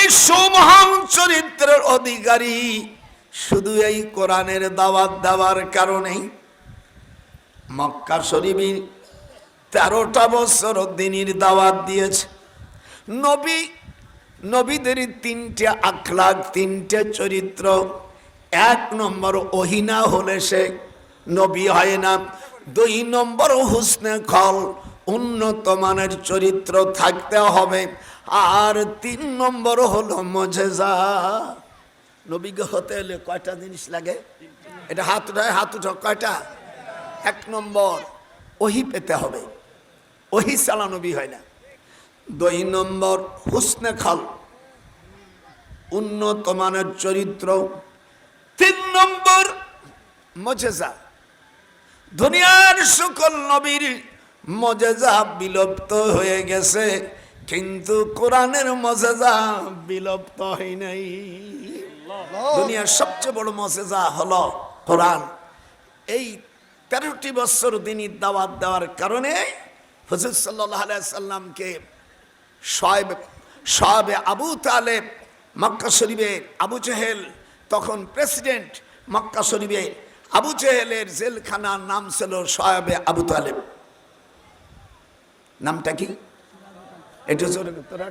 তিনি সুমহান চরিত্রের অধিকারী শুধু এই কোরআনের দাওয়াত দেওয়ার কারণেই মক্কা শরীফের তেরোটা বছর দিনীর দাওয়াত দিয়েছে। নবী, নবীদের তিনটে আখলাক, তিনটে চরিত্র। এক নম্বর ওহিনা হলে সে নবী হয় না। দুই নম্বর হুসনে খল, উন্নত মানের চরিত্র থাকতে হবে। আর তিন নম্বর হলো মজেজা। নবীকে হতে হলে কয়টা জিনিস লাগে? এটা হাত উঠায়, হাত উঠা কয়টা? এক নম্বর, ওহি পেতে হবে। ওহি সালা নবী হয় না। দুই নম্বর, হুসনে খাল। উন্নত মানের চরিত্র। তিন নম্বর, মজেজা। দুনিয়ার সকল নবীর মজেজা বিলুপ্ত হয়ে গেছে। কিন্তু কোরআনের মজেজা বিলুপ্ত হয় নাই। দুনিয়ার সবচেয়ে বড় মজেজা হলো কোরআন। এই তেরোটি বছর তিনি দাওয়াত দেওয়ার কারণে হুজুর সাল্লাহ সাল্লামকে শয়েব শয়েবে আবু তালেব মক্কা শরীফে আবু চেহেল তখন প্রেসিডেন্ট মক্কা শরীফে আবু চেহেলের জেলখানার নাম ছিল শয়েবে আবু তালেব। নামটা কি?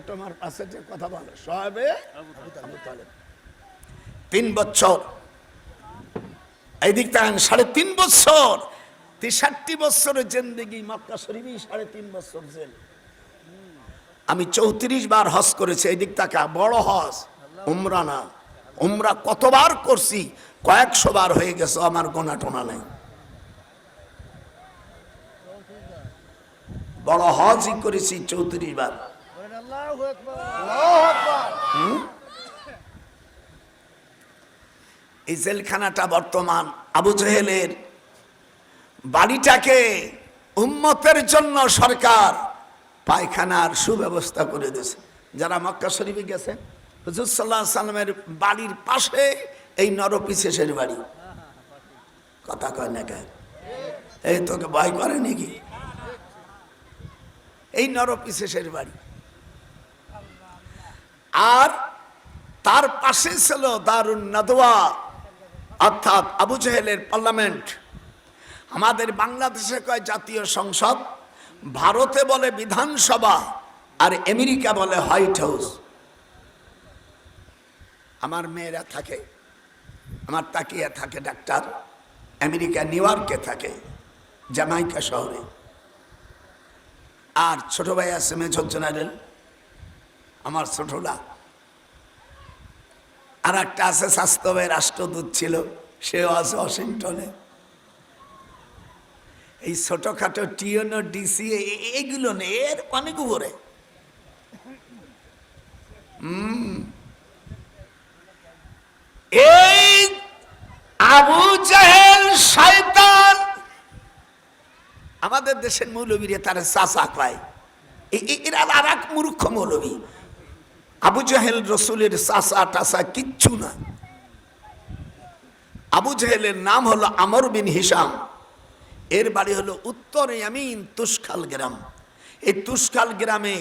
তোমার পাশে যে কথা বলো তালেব তিন বছর। এই দিক সাড়ে তিন বছর। তেষট্টি বছরের জেন্দিগি, মক্কা শরীফই সাড়ে তিন বছর জেল। আমি চৌত্রিশ বার হজ করেছি এই দিক তাকা, বড় হজ, উমরা না। উমরা কতবার করছি? কয়েকশো বার হয়ে গেছে, আমার গোনা টোনা নেই। বড় হজই করেছি চৌত্রিশ বার। এই জেলখানাটা বর্তমান আবু জহেলের বাড়িটাকে উন্মতের জন্য সরকার পায়খানার সুব্যবস্থা করে দিয়েছে। যারা মক্কা শরীফে গেছে হুজুর সাল্লাহ সাল্লামের বাড়ির পাশে এই নরপিসেসের বাড়ি। কথা কয় না কেন? এই তোকে ভয় করে নাকি? এই নরপিসেসের বাড়ি। আর তার পাশে ছিল দারুণ নাদোয়া অর্থাৎ আবু জহেলের পার্লামেন্ট। আমাদের বাংলাদেশে কয় জাতীয় সংসদ? ভারতে বলে বিধানসভা, আর আমেরিকা বলে হোয়াইট হাউস। আমার মেয়েরা থাকে, আমার তাকিয়া থাকে ডাক্তার। আমেরিকা, নিউ ইয়র্কে থাকে জামাইকা শহরে। আর ছোট ভাই আছে মেজর জেনারেল আমার ছোটরা আর একটা আছে স্বাস্থ্য ভাই রাষ্ট্রদূত ছিল, সেও আছে ওয়াশিংটনে। এই ছোটখাটো টিওনো ডিসি এগুলো নেই এর অনেক উপরে। এই আবু জাহেল, শয়তান আমাদের দেশের মৌলবীরে তার চাচা পায়। এরা আর এক মূর্খ মৌলবী। আবু জাহেল রসুলের চাচা টাসা কিচ্ছু না। আবু জাহেলের নাম হলো আমর বিন হিসাম এর বাড়ি হলো উত্তর ইয়ামিন তুষখাল গ্রাম। এই তুষখাল গ্রামে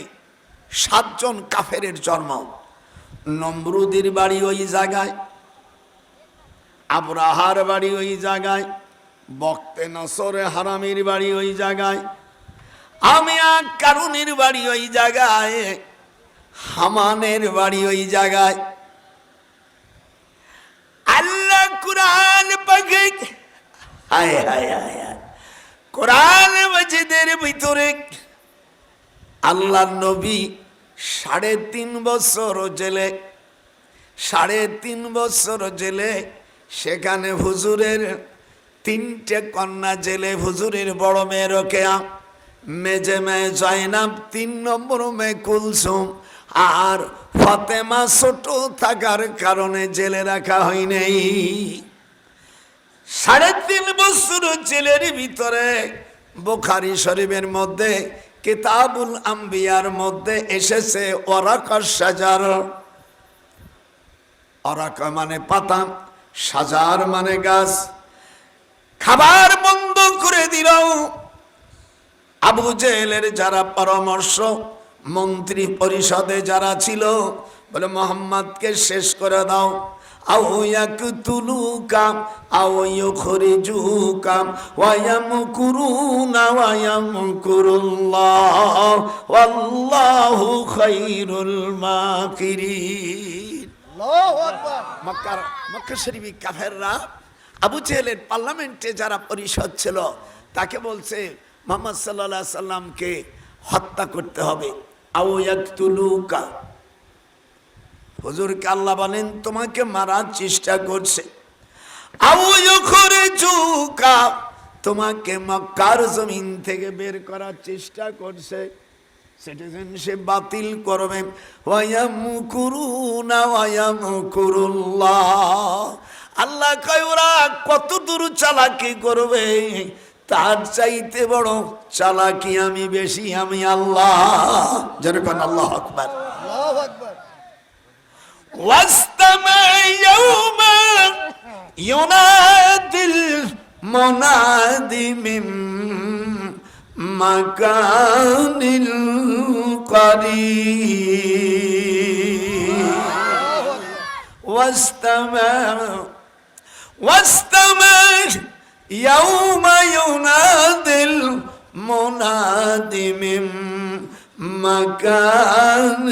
সাতজন কাফেরের জন্ম। নমরুদের বাড়ি ওই জায়গায়, আবরাহার বাড়ি ওই জায়গায় বক্তে নসরে হারামির বাড়ি ওই জায়গায়। আমিয়া কারুনির বাড়ি ওই জায়গায়। হামানের বাড়ি ওই জায়গায়। আল্লাহ কুরআন হায় হায় হায় হায়। কোরআন মসজিদের ভিতরে আল্লাহ নবী সাড়ে তিন বছর জেলে, সাড়ে তিন বছর জেলে সেখানে হুজুরের তিনটে কন্যা জেলে হুজুরের বড় মেয়ে রোকেয়া, মেজে মেয়ে জয়নাব, তিন নম্বর মেয়ে কুলসুম। আর ফতেমা ছোট থাকার কারণে জেলে রাখা হয় নাই। সাড়ে তিন বছর জেলের ভিতরে বোখারি শরীফের মধ্যে, কিতাবুল আম্বিয়ার মধ্যে এসেছে ওরাকার সাজার। অরাকা মানে পাতা, সাজার মানে গাছ। খাবার বন্ধ করে দিল আবু জেলের যারা পরামর্শ মন্ত্রী পরিষদে যারা ছিল বলে মোহাম্মদকে শেষ করে দাও। আও ইয়াকতুলুকা আও ইউখরিজুকা ওয়া ইয়ামকুরুনা ওয়া ইয়ামকুরুল্লাহ ওয়াল্লাহু খায়রুল মাকিরিন. মক্কার মক্কা শরীফি কাফেররা আবু জেহেলের পার্লামেন্টে যারা পরিষদ ছিল, তাকে বলছে, মোহাম্মদ সাল্লাহ সাল্লামকে হত্যা করতে হবে। হুজুরকে আল্লাহ বলেন, তোমাকে মারার চেষ্টা করছে। করে তোমাকে মক্কার জমিন থেকে বের করার চেষ্টা করছে। সিটিজেন সে বাতিল করবে। ওয়ায়ামুকুরুনা, ওয়ায়ামুকুরুল্লাহ। আল্লাহ কয়রা কত দূর চালাকি করবে? তার চাইতে বড় চালাকি আমি বেশি আমি আল্লাহ। যেরকম আল্লাহ আকবর। ইউনাদিল করি مكان قريب واستمع واستمع يوم ينادي المناد من مكان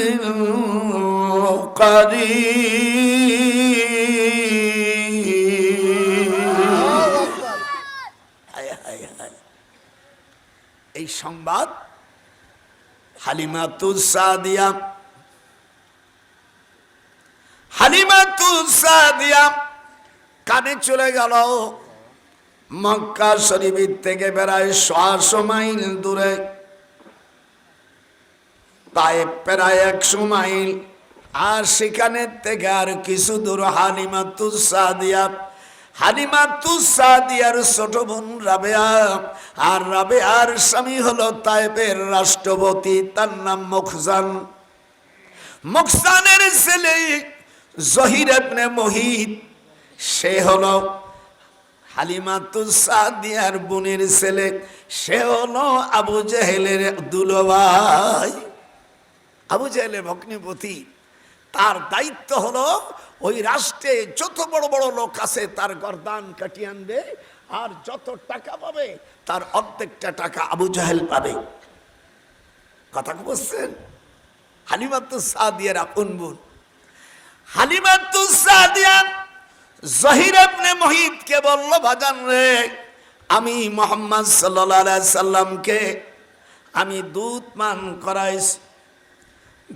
قريب হায় হায় হায়। এই সংবাদ হালিমাতুল সাদিয়া হালিমাতুল সাদিয়া কানে চলে গেল। মক্কা শরীফের থেকে বেড়ায় ছশো মাইল দূরে। তাই প্রায় একশো মাইল। আর সেখানে থেকে আর কিছু দূর সাদিয়া। হালিমাতুল সাদিয়ার ছোট বোন রাবেয়া। আর রাবেয়ার স্বামী হলো তাইবের রাষ্ট্রপতি, তার নাম মুখজান। মুখজানের ছেলে জহির মহিত। সে হলো হালিমাতুল সাদিয়ার বোনের ছেলে, সে হলো আবু জাহেলের দুলভাই। আবু জাহেলের ভগ্নিপতি। তার দায়িত্ব হলো ওই রাষ্ট্রে যত বড় বড় লোক আছে তার গরদান কাটিয়ে আনবে, আর যত টাকা পাবে তার অর্ধেকটা টাকা আবু জাহেল পাবে। কথা কি বলছেন? হালিমাতুল সাদিয়ার আপন বোন। হালিমাতুল সাদিয়া জহির আপনি মহিতকে বলল ভাজান রে, আমি মোহাম্মদ সাল্লামকে আমি দুধ পান করাইছি,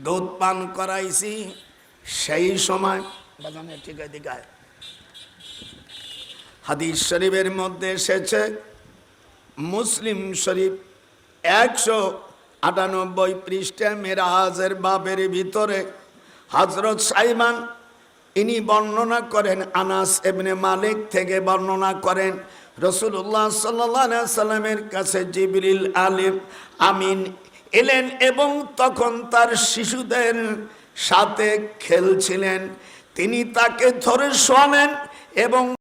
দুধ পান করাইছি সেই সময় বাজানে ঠিক আছে হাদিস শরীফের মধ্যে এসেছে, মুসলিম শরীফ একশো আটানব্বই পৃষ্ঠা মেরাজের বাবের ভিতরে হজরত সাইমান ইনি বর্ণনা করেন আনাস এমনি মালিক থেকে বর্ণনা করেন। রসুল্লাহ সাল্লাহ সাল্লামের কাছে জিবরিল আলিম আমিন এলেন এবং তখন তার শিশুদের সাথে খেলছিলেন। তিনি তাকে ধরে শোয়ালেন এবং